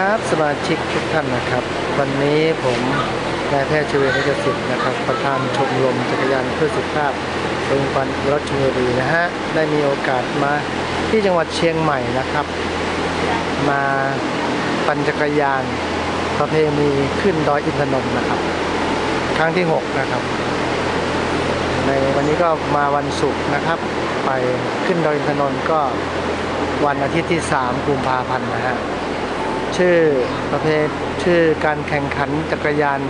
ครับสมาชิกทุกท่านนะครับ วันนี้ผมนายแพทย์ชเวนิจสิทธิ์นะครับ ประธานชมรมจักรยานเพื่อสุขภาพโรงพยาบาลรัชบุรีนะฮะได้มีโอกาสมาที่จังหวัดเชียงใหม่นะครับ มาปั่นจักรยาน ประเพณีขึ้นดอยอินทนนท์นะครับ ครั้งที่ 6 นะครับ ในวันนี้ก็มาวันศุกร์นะครับ ไปขึ้นดอยอินทนนท์ก็วันอาทิตย์ที่ 3 กุมภาพันธ์นะฮะ ชื่อประเภทชื่อการแข่งขันจักรยาน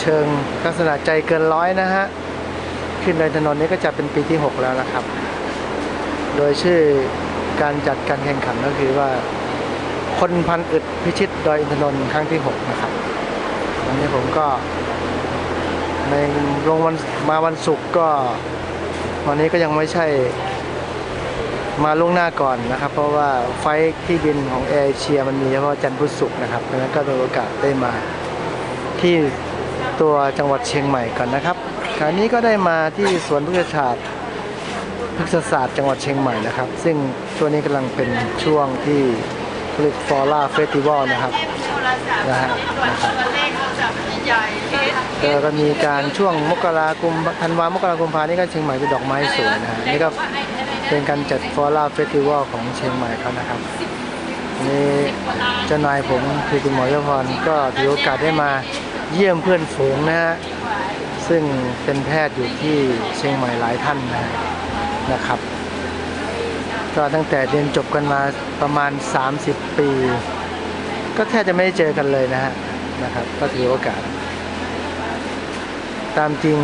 เชิงลักษณะใจเกินร้อยนะฮะ ขึ้นดอยอินทนนนี้ก็จะเป็นปีที่ 6 แล้วนะครับ โดยชื่อการจัดการแข่งขันก็คือว่า คนพันอึดพิชิตดอยอินทนนท์ครั้งที่ 6 นะครับวันนี้ผมก็ในลงวันมาวันศุกร์ก็วันนี้ก็ยังไม่ใช่ มาล่วงหน้าก่อนนะครับ เพราะว่าไฟที่บินของแอร์เอเชียมันมีเฉพาะจันทร์พุธศุกร์นะครับดังนั้นก็มีโอกาสได้มาที่ตัวจังหวัดเชียงใหม่ก่อนนะครับคราวนี้ก็ได้มาที่สวนพฤกษศาสตร์พฤกษศาสตร์จังหวัดเชียงใหม่นะครับ ซึ่งช่วงนี้กำลังเป็นช่วงที่เรียกฟอร่าเฟสติวัลนะครับนะฮะนะครับเออก็มีการช่วงมกราคมธันวามกราคมพานี่ก็เชียงใหม่เป็นดอกไม้สวยนะฮะนี่ก็ เป็นการจัดฟอร่าเฟสติวัลของเชียงใหม่เขานะครับนี่เจ้านายผมคือคุณหมอยพรก็ถือโอกาสได้มาเยี่ยมเพื่อนฝูงนะฮะซึ่งเป็นแพทย์อยู่ที่เชียงใหม่หลายท่านนะนะครับ ก็ตั้งแต่เรียนจบกันมาประมาณ 30 ปี ก็แทบจะไม่ได้เจอกันเลยนะฮะนะครับ ก็ถือโอกาส ตามจริง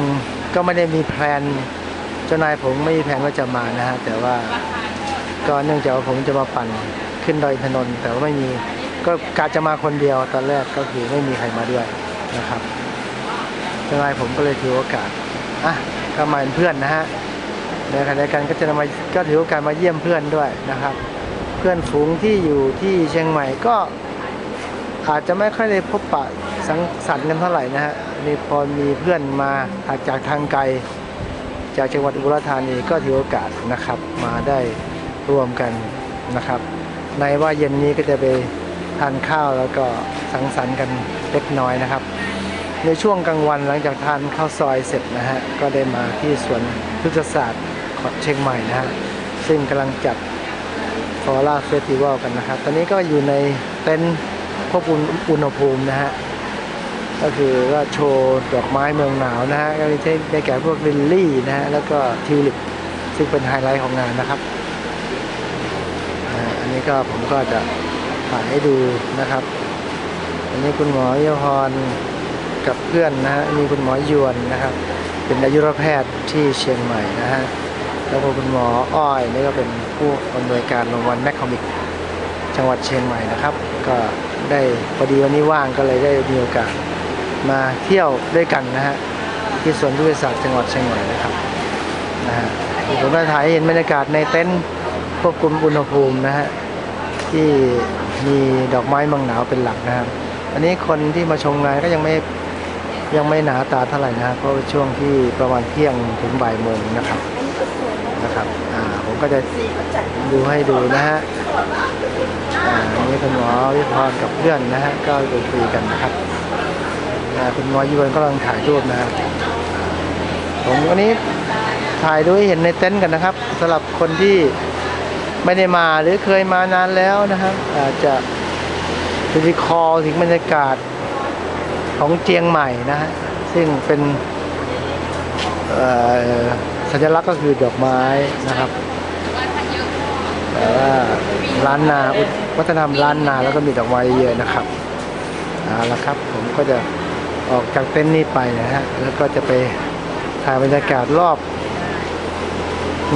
ก็ไม่ได้มีแพลน เจ้านายผมไม่มีแผนว่าจะมานะฮะแต่ว่าก็เนื่องจากว่าผมจะมาปั่นขึ้นดอยอินทนนท์แต่ว่าไม่มีก็กาจะมาคนเดียวตอนแรกก็คือไม่มีใครมาด้วยนะครับเจ้านายผมก็เลยถือโอกาสอะก็มาเป็นเพื่อนนะฮะในขณะเดียวกันก็จะมาก็ถือโอกาสมาเยี่ยมเพื่อนด้วยนะครับ เพื่อนฝูงที่อยู่ที่เชียงใหม่ก็อาจจะไม่ค่อยได้พบปะสังสรรค์กันเท่าไหร่นะฮะมีพอมีเพื่อนมาจากทางไกล จากจังหวัดอุบลราชธานีก็ถือโอกาสนะครับมาได้ร่วมกันนะครับ ในว่าเย็นนี้ก็จะไปทานข้าวแล้วก็สังสรรค์กันเล็กน้อยนะครับ ในช่วงกลางวันหลังจากทานข้าวซอยเสร็จนะฮะก็ได้มาที่สวนพฤกษศาสตร์ของเชียงใหม่นะฮะซึ่งกำลังจัดฟอร่าเฟสติวัลกันนะครับ ตอนนี้ก็อยู่ในเต็นท์ควบคุมอุณหภูมินะฮะ ก็คือว่าโชว์ดอกไม้เมืองหนาวนะฮะก็มีได้แก่พวกลิลลี่นะฮะแล้วก็ทิวลิปซึ่งเป็นไฮไลท์ของงานนะครับอันนี้ก็ผมก็จะถ่ายให้ดูนะครับ อันนี้คุณหมอยพรกับเพื่อนนะฮะมีคุณหมอยวนนะครับ เป็นอายุรแพทย์ที่เชียงใหม่นะฮะแล้วก็คุณหมออ้อยนี่ก็เป็นผู้อำนวยการโรงพยาบาลแมคคอมิกจังหวัดเชียงใหม่นะครับ ก็ได้พอดีวันนี้ว่างก็เลยได้มีโอกาส มาเที่ยวด้วยกันนะฮะที่สวนพฤกษศาสตร์จังหวัดเชียงใหม่นะครับนะฮะผมได้ถ่ายเห็นบรรยากาศในเต็นท์ควบคุมอุณหภูมินะฮะที่มีดอกไม้มังหนาวเป็นหลักนะครับอันนี้คนที่มาชมงานก็ยังไม่ยังไม่หนาตาเท่าไหร่นะฮะเพราะช่วงที่ประมาณเที่ยงถึงบ่ายโมงนะครับนะครับอ่าผมก็จะดูให้ดูนะฮะอ่าอันนี้คุณหมอวิพรกับเพื่อนนะฮะก็ไปคุยกันนะครับ อ่าคุณหมอยวนก็กำลังถ่ายรูปนะผมวันนี้ถ่ายดูให้เห็นในเต็นท์กันนะครับสำหรับคนที่ไม่ได้มาหรือเคยมานานแล้วนะครับ อาจจะรีคอถึงบรรยากาศของเจียงใหม่นะฮะซึ่งเป็นสัญลักษณ์ก็คือดอกไม้นะครับแต่ว่าร้านนาอุวัฒนธรรมร้านนาแล้วก็มีดอกไม้เยอะนะครับเอาละครับ ผมก็จะ ออกจากเต็นท์นี้ไปนะฮะ แล้วก็จะไปถ่ายบรรยากาศรอบ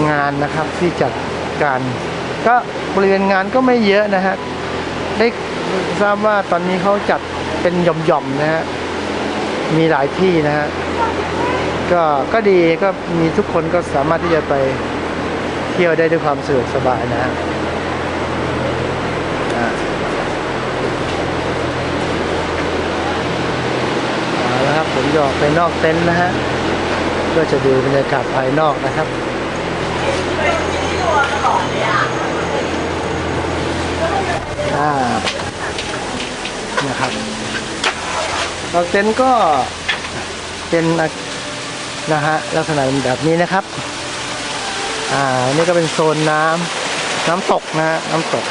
งานนะครับที่จัดการก็บริเวณงานก็ไม่เยอะนะฮะ ได้ทราบว่าตอนนี้เขาจัดเป็นหย่อมๆนะฮะ มีหลายที่นะฮะ ก็ก็ดีก็มีทุกคนก็สามารถที่จะไปเที่ยวได้ด้วยความสะดวกสบายนะฮะอ่าเอาละครับผมจะ ออกไปนอกเต็นท์นะฮะเพื่อจะดูบรรยากาศภายนอกนะครับอ่านะครับดอกเต็นท์ก็เป็นนะฮะลักษณะแบบนี้นะครับ อ่านี่ก็เป็นโซนน้ำน้ำตกนะฮะน้ำตก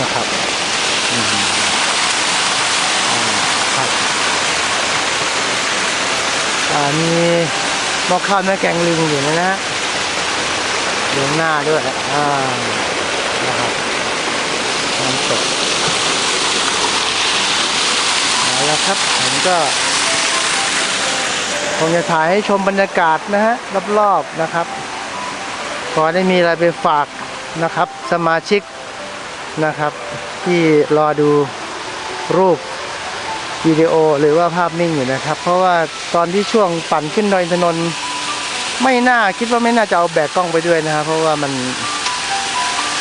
นะครับอืมอ่าครับอ่า มีหม้อข้าวแม่แกงลิงอยู่นะฮะอยู่ข้างหน้าด้วยอ่านะครับน้ำตกเอาละครับผมก็คงจะถ่ายให้ชมบรรยากาศนะฮะรอบๆนะครับขอได้มีอะไรไปฝากนะครับ สมาชิกนะครับ ที่รอดูรูป วิดีโอหรือว่าภาพนิ่งอยู่นะครับ เพราะว่าตอนที่ช่วงปั่นขึ้นดอยอินนไม่น่าคิดว่าไม่น่าจะเอาแบกกล้องไปด้วยนะครับ เพราะว่ามัน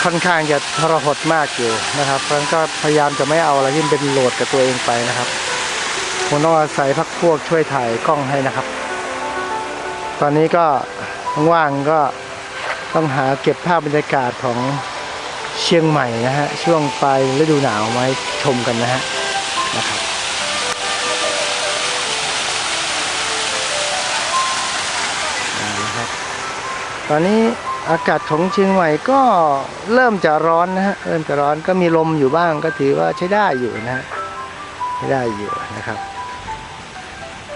ค่อนข้างจะทรหดมากอยู่นะครับเพราะนั้นก็พยายามจะไม่เอาอะไรที่เป็นโหลดกับตัวเองไปนะครับคงต้องอาศัยพักพวกช่วยถ่ายกล้องให้นะครับ ตอนนี้ก็ว่างก็ต้องหาเก็บภาพบรรยากาศของเชียงใหม่นะฮะช่วงปลายฤดูหนาวมาให้ชมกันนะฮะนะครับ ตอนนี้อากาศของเชียงใหม่ก็เริ่มจะร้อนนะฮะเริ่มจะร้อนก็มีลมอยู่บ้างก็ถือว่าใช้ได้อยู่นะฮะใช้ได้อยู่นะครับ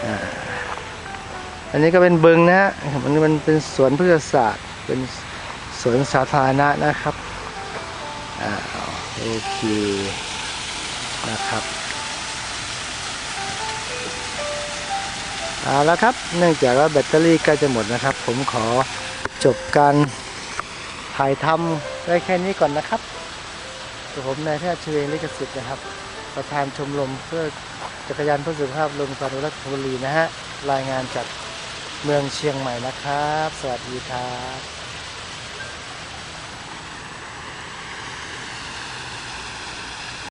อ่าอันนี้ก็เป็นบึงนะฮะมันมันเป็นสวนพฤกษศาสตร์เป็นสวนสาธารณะนะครับอ่าโอเคนะครับเอาละครับ เนื่องจากว่าแบตเตอรี่ใกล้จะหมดนะครับ ผมขอ จบการถ่ายทำได้แค่นี้ก่อนนะครับกับผมนายแพทย์เชเวงลิขสิทธิ์นะครับ ประธานชมรมเพื่อจักรยานเพื่อสุขภาพลงปานุรักษ์บุรีนะฮะ รายงานจากเมืองเชียงใหม่นะครับ สวัสดีครับ